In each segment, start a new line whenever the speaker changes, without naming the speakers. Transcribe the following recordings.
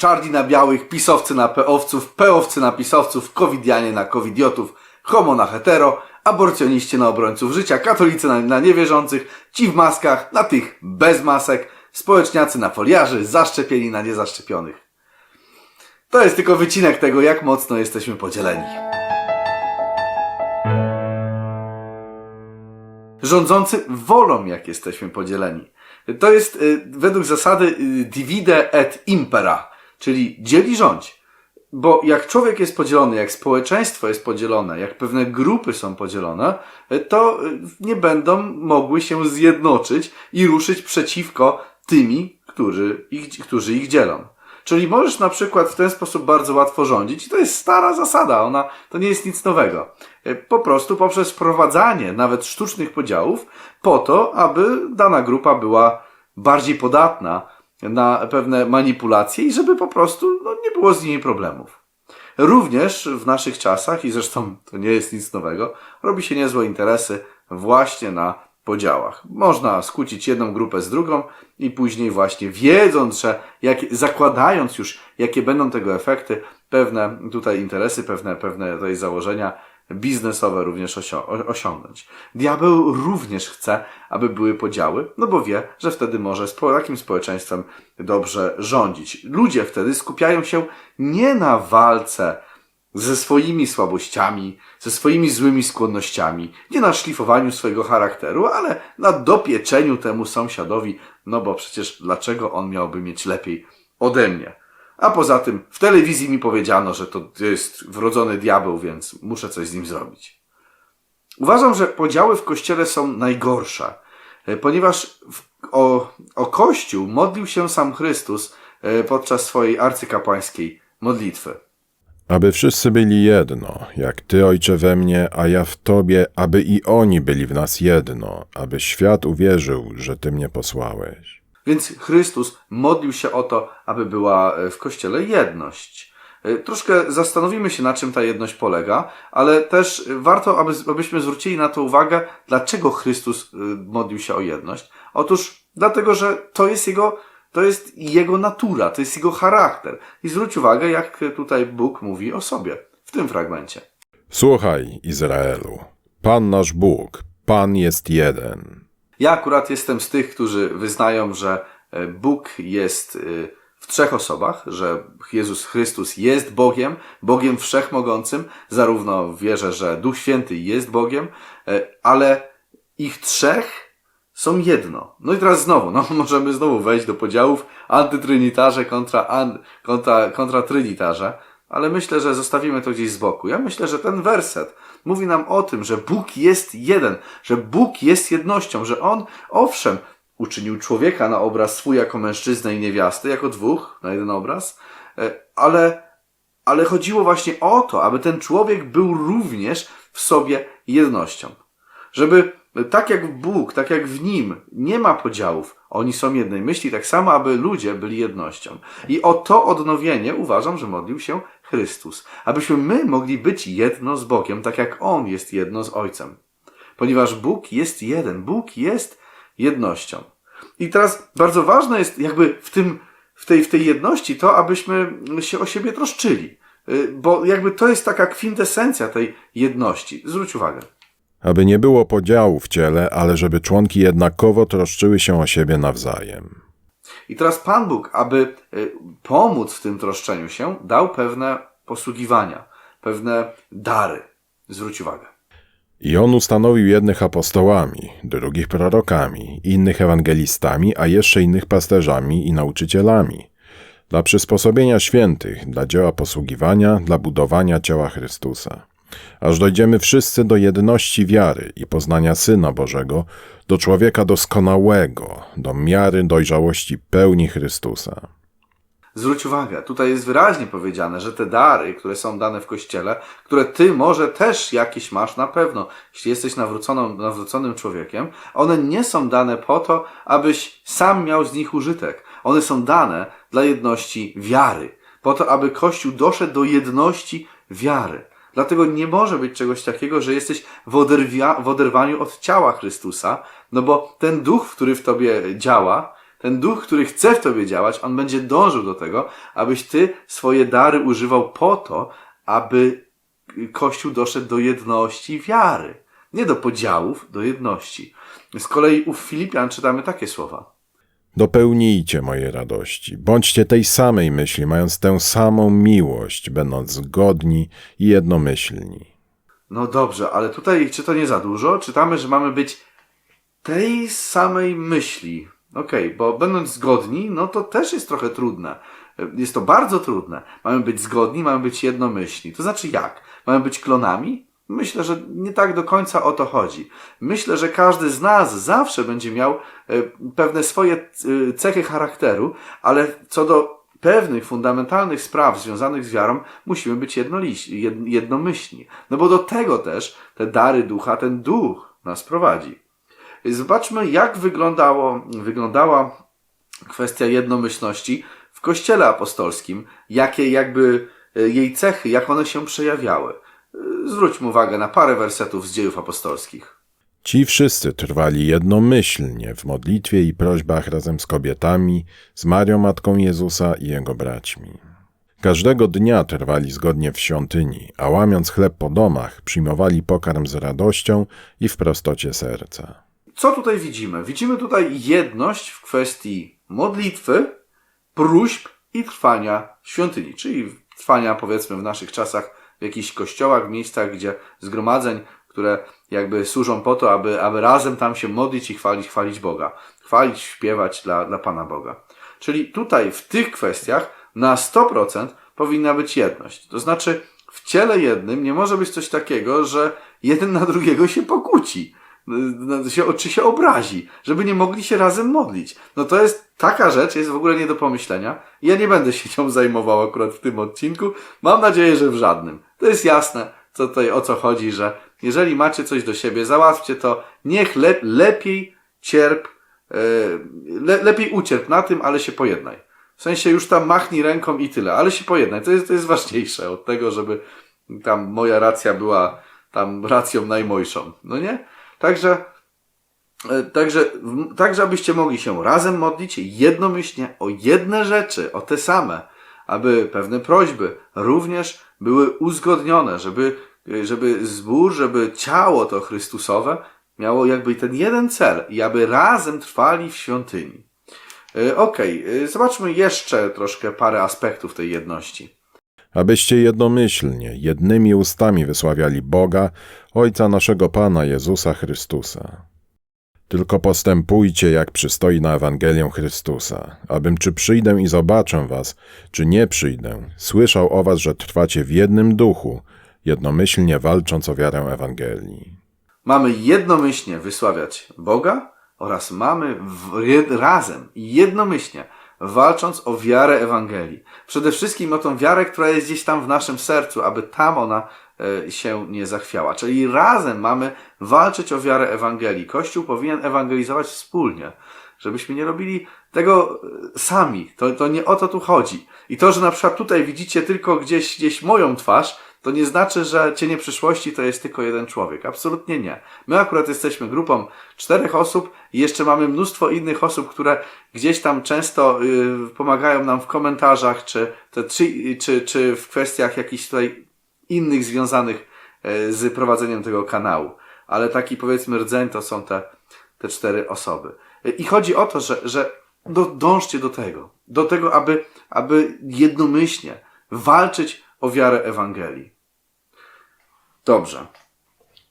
Czarni na białych, pisowcy na peowców, peowcy na pisowców, covidianie na covidiotów, homo na hetero, aborcjoniści na obrońców życia, katolicy na, na niewierzących, ci w maskach na tych bez masek, społeczniacy na foliarzy, zaszczepieni na niezaszczepionych. To jest tylko wycinek tego, jak mocno jesteśmy podzieleni. Rządzący wolą, jak jesteśmy podzieleni. To jest y, według zasady y, divide et impera, czyli dzieli rządź. Bo jak człowiek jest podzielony, jak społeczeństwo jest podzielone, jak pewne grupy są podzielone, y, to y, nie będą mogły się zjednoczyć i ruszyć przeciwko tymi, którzy ich, którzy ich dzielą. Czyli możesz na przykład w ten sposób bardzo łatwo rządzić i to jest stara zasada, ona to nie jest nic nowego. E, Po prostu poprzez wprowadzanie nawet sztucznych podziałów po to, aby dana grupa była bardziej podatna na pewne manipulacje i żeby po prostu no, nie było z nimi problemów. Również w naszych czasach, i zresztą to nie jest nic nowego, robi się niezłe interesy właśnie na podziałach. Można skłócić jedną grupę z drugą i później właśnie wiedząc, że jak, zakładając już, jakie będą tego efekty, pewne tutaj interesy, pewne, pewne tutaj założenia biznesowe również osiągnąć. Diabeł również chce, aby były podziały, no bo wie, że wtedy może z takim społeczeństwem dobrze rządzić. Ludzie wtedy skupiają się nie na walce ze swoimi słabościami, ze swoimi złymi skłonnościami, nie na szlifowaniu swojego charakteru, ale na dopieczeniu temu sąsiadowi, no bo przecież dlaczego on miałby mieć lepiej ode mnie? A poza tym w telewizji mi powiedziano, że to jest wrodzony diabeł, więc muszę coś z nim zrobić. Uważam, że podziały w kościele są najgorsze, e, ponieważ o, o kościół modlił się sam Chrystus e, podczas swojej arcykapłańskiej modlitwy.
Aby wszyscy byli jedno, jak Ty, Ojcze, we mnie, a ja w Tobie, aby i oni byli w nas jedno, aby świat uwierzył, że Ty mnie posłałeś.
Więc Chrystus modlił się o to, aby była e, w kościele jedność. E, Troszkę zastanowimy się, na czym ta jedność polega, ale też warto, aby, abyśmy zwrócili na to uwagę, dlaczego Chrystus e, modlił się o jedność. Otóż dlatego, że to jest jego, to jest jego natura, to jest jego charakter. I zwróć uwagę, jak tutaj Bóg mówi o sobie w tym fragmencie.
Słuchaj, Izraelu, Pan nasz Bóg, Pan jest jeden.
Ja akurat jestem z tych, którzy wyznają, że e, Bóg jest e, w trzech osobach, że Jezus Chrystus jest Bogiem, Bogiem wszechmogącym, zarówno wierzę, że Duch Święty jest Bogiem, e, ale ich trzech są jedno. No i teraz znowu, no możemy znowu wejść do podziałów antytrynitarze kontra, an, kontra, kontra trynitarze, ale myślę, że zostawimy to gdzieś z boku. Ja myślę, że ten werset mówi nam o tym, że Bóg jest jeden, że Bóg jest jednością, że On, owszem, uczynił człowieka na obraz swój jako mężczyznę i niewiastę, jako dwóch na jeden obraz, e, ale, ale chodziło właśnie o to, aby ten człowiek był również w sobie jednością. Żeby tak jak Bóg, tak jak w Nim nie ma podziałów, oni są jednej myśli, tak samo, aby ludzie byli jednością. I o to odnowienie uważam, że modlił się Chrystus. Abyśmy my mogli być jedno z Bogiem, tak jak On jest jedno z Ojcem. Ponieważ Bóg jest jeden, Bóg jest jednością. I teraz bardzo ważne jest jakby w tym, w tej, w tej jedności to, abyśmy się o siebie troszczyli. Y, Bo jakby to jest taka kwintesencja tej jedności. Zwróć uwagę.
Aby nie było podziału w ciele, ale żeby członki jednakowo troszczyły się o siebie nawzajem.
I teraz Pan Bóg, aby y, pomóc w tym troszczeniu się, dał pewne posługiwania, pewne dary. Zwróć uwagę.
I on ustanowił jednych apostołami, drugich prorokami, innych ewangelistami, a jeszcze innych pasterzami i nauczycielami. Dla przysposobienia świętych, dla dzieła posługiwania, dla budowania ciała Chrystusa. Aż dojdziemy wszyscy do jedności wiary i poznania Syna Bożego, do człowieka doskonałego, do miary dojrzałości pełni Chrystusa.
Zwróć uwagę, tutaj jest wyraźnie powiedziane, że te dary, które są dane w kościele, które ty może też jakieś masz na pewno, jeśli jesteś nawróconą, nawróconym człowiekiem, one nie są dane po to, abyś sam miał z nich użytek. One są dane dla jedności wiary, po to, aby Kościół doszedł do jedności wiary. Dlatego nie może być czegoś takiego, że jesteś w, oderwia, w oderwaniu od ciała Chrystusa, no bo ten duch, który w tobie działa, Ten duch, który chce w tobie działać, on będzie dążył do tego, abyś ty swoje dary używał po to, aby Kościół doszedł do jedności wiary. Nie do podziałów, do jedności. Z kolei u Filipian czytamy takie słowa.
Dopełnijcie mojej radości. Bądźcie tej samej myśli, mając tę samą miłość, będąc zgodni i jednomyślni.
No dobrze, ale tutaj, czy to nie za dużo? Czytamy, że mamy być tej samej myśli. Okej, bo będąc zgodni, no to też jest trochę trudne. Jest to bardzo trudne. Mamy być zgodni, mamy być jednomyślni. To znaczy jak? Mamy być klonami? Myślę, że nie tak do końca o to chodzi. Myślę, że każdy z nas zawsze będzie miał e, pewne swoje e, cechy charakteru, ale co do pewnych fundamentalnych spraw związanych z wiarą musimy być jednomyślni. No bo do tego też te dary ducha, ten duch nas prowadzi. Zobaczmy, jak wyglądało, wyglądała kwestia jednomyślności w Kościele Apostolskim, jakie jakby e, jej cechy, jak one się przejawiały. Zwróćmy uwagę na parę wersetów z dziejów apostolskich.
Ci wszyscy trwali jednomyślnie w modlitwie i prośbach razem z kobietami, z Marią Matką Jezusa i jego braćmi. Każdego dnia trwali zgodnie w świątyni, a łamiąc chleb po domach, przyjmowali pokarm z radością i w prostocie serca.
Co tutaj widzimy? Widzimy tutaj jedność w kwestii modlitwy, próśb i trwania w świątyni, czyli trwania powiedzmy w naszych czasach w jakichś kościołach, w miejscach, gdzie zgromadzeń, które jakby służą po to, aby, aby razem tam się modlić i chwalić, chwalić Boga. Chwalić, śpiewać dla, dla Pana Boga. Czyli tutaj w tych kwestiach na 100% powinna być jedność. To znaczy w ciele jednym nie może być coś takiego, że jeden na drugiego się pokłóci się, czy się obrazi, żeby nie mogli się razem modlić. No to jest, taka rzecz jest w ogóle nie do pomyślenia. Ja nie będę się nią zajmował akurat w tym odcinku. Mam nadzieję, że w żadnym. To jest jasne, co tutaj, o co chodzi, że jeżeli macie coś do siebie, załatwcie to, niech le, lepiej cierp, e, le, lepiej ucierp na tym, ale się pojednaj. W sensie już tam machnij ręką i tyle, ale się pojednaj. To jest, to jest ważniejsze od tego, żeby tam moja racja była tam racją najmojszą. No nie? Także, e, także, w- tak, żebyście mogli się razem modlić jednomyślnie o jedne rzeczy, o te same, aby pewne prośby również były uzgodnione, żeby, e, żeby zbór, żeby ciało to Chrystusowe miało jakby ten jeden cel i aby razem trwali w świątyni. E, Okej, e, zobaczmy jeszcze troszkę parę aspektów tej jedności.
Abyście jednomyślnie, jednymi ustami wysławiali Boga, Ojca naszego Pana Jezusa Chrystusa. Tylko postępujcie, jak przystoi na Ewangelię Chrystusa, abym czy przyjdę i zobaczę was, czy nie przyjdę, słyszał o was, że trwacie w jednym duchu, jednomyślnie walcząc o wiarę Ewangelii.
Mamy jednomyślnie wysławiać Boga oraz mamy w, razem jednomyślnie walcząc o wiarę Ewangelii. Przede wszystkim o tą wiarę, która jest gdzieś tam w naszym sercu, aby tam ona e, się nie zachwiała. Czyli razem mamy walczyć o wiarę Ewangelii. Kościół powinien ewangelizować wspólnie, żebyśmy nie robili tego e, sami. To, to nie o to tu chodzi. I to, że na przykład tutaj widzicie tylko gdzieś, gdzieś moją twarz, to nie znaczy, że cienie przyszłości to jest tylko jeden człowiek. Absolutnie nie. My akurat jesteśmy grupą czterech osób i jeszcze mamy mnóstwo innych osób, które gdzieś tam często y, pomagają nam w komentarzach, czy, te, czy, czy, czy w kwestiach jakichś tutaj innych związanych y, z prowadzeniem tego kanału. Ale taki powiedzmy rdzeń to są te, te cztery osoby. Y, I chodzi o to, że, że do, dążcie do tego. Do tego, aby, aby jednomyślnie walczyć o wiarę Ewangelii. Dobrze.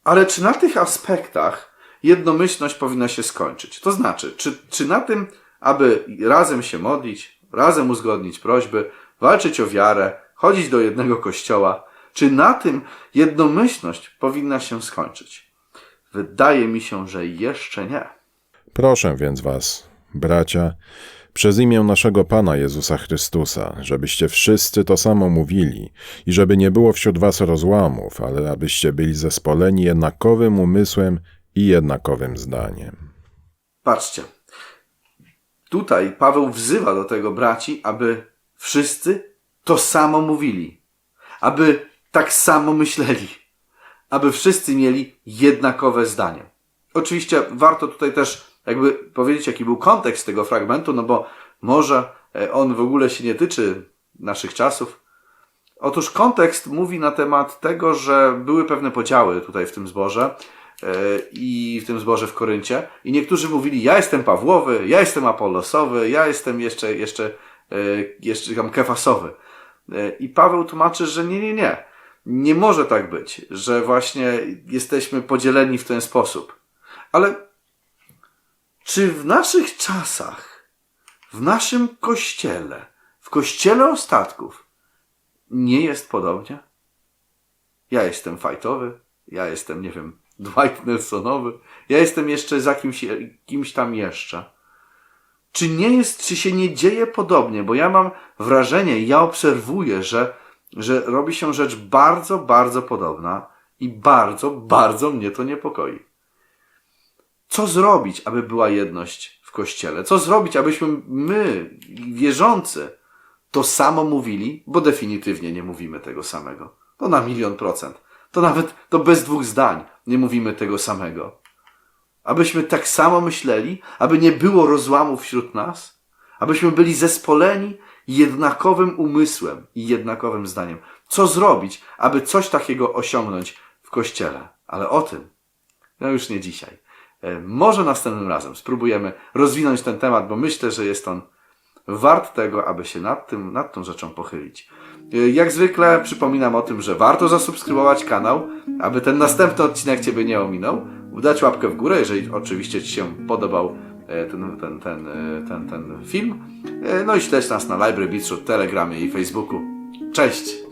Ale czy na tych aspektach jednomyślność powinna się skończyć? To znaczy, czy, czy na tym, aby razem się modlić, razem uzgodnić prośby, walczyć o wiarę, chodzić do jednego kościoła, czy na tym jednomyślność powinna się skończyć? Wydaje mi się, że jeszcze nie.
Proszę więc was, bracia, przez imię naszego Pana Jezusa Chrystusa, żebyście wszyscy to samo mówili i żeby nie było wśród was rozłamów, ale abyście byli zespoleni jednakowym umysłem i jednakowym zdaniem.
Patrzcie. Tutaj Paweł wzywa do tego braci, aby wszyscy to samo mówili. Aby tak samo myśleli. Aby wszyscy mieli jednakowe zdanie. Oczywiście warto tutaj też jakby powiedzieć, jaki był kontekst tego fragmentu, no bo może e, on w ogóle się nie tyczy naszych czasów. Otóż kontekst mówi na temat tego, że były pewne podziały tutaj w tym zborze e, i w tym zborze w Koryncie. I niektórzy mówili, ja jestem Pawłowy, ja jestem Apollosowy, ja jestem jeszcze, jeszcze, e, jeszcze tam Kefasowy. I Paweł tłumaczy, że nie, nie, nie. Nie może tak być, że właśnie jesteśmy podzieleni w ten sposób. Ale czy w naszych czasach, w naszym kościele, w kościele ostatków, nie jest podobnie? Ja jestem fajtowy, ja jestem, nie wiem, Dwight Nelsonowy, ja jestem jeszcze za kimś, kimś tam jeszcze. Czy nie jest, czy się nie dzieje podobnie? Bo ja mam wrażenie, ja obserwuję, że, że robi się rzecz bardzo, bardzo podobna i bardzo, bardzo mnie to niepokoi. Co zrobić, aby była jedność w kościele? Co zrobić, abyśmy my, wierzący, to samo mówili, bo definitywnie nie mówimy tego samego. To na milion procent. To nawet, to bez dwóch zdań nie mówimy tego samego. Abyśmy tak samo myśleli, aby nie było rozłamów wśród nas, abyśmy byli zespoleni jednakowym umysłem i jednakowym zdaniem. Co zrobić, aby coś takiego osiągnąć w kościele? Ale o tym, no już nie dzisiaj. E, Może następnym razem spróbujemy rozwinąć ten temat, bo myślę, że jest on wart tego, aby się nad tym, nad tą rzeczą pochylić. E, Jak zwykle przypominam o tym, że warto zasubskrybować kanał, aby ten następny odcinek Ciebie nie ominął. Dać łapkę w górę, jeżeli oczywiście Ci się podobał e, ten, ten, ten, e, ten, ten film. E, No i śledź nas na Library Beatshoot, Telegramie i Facebooku. Cześć!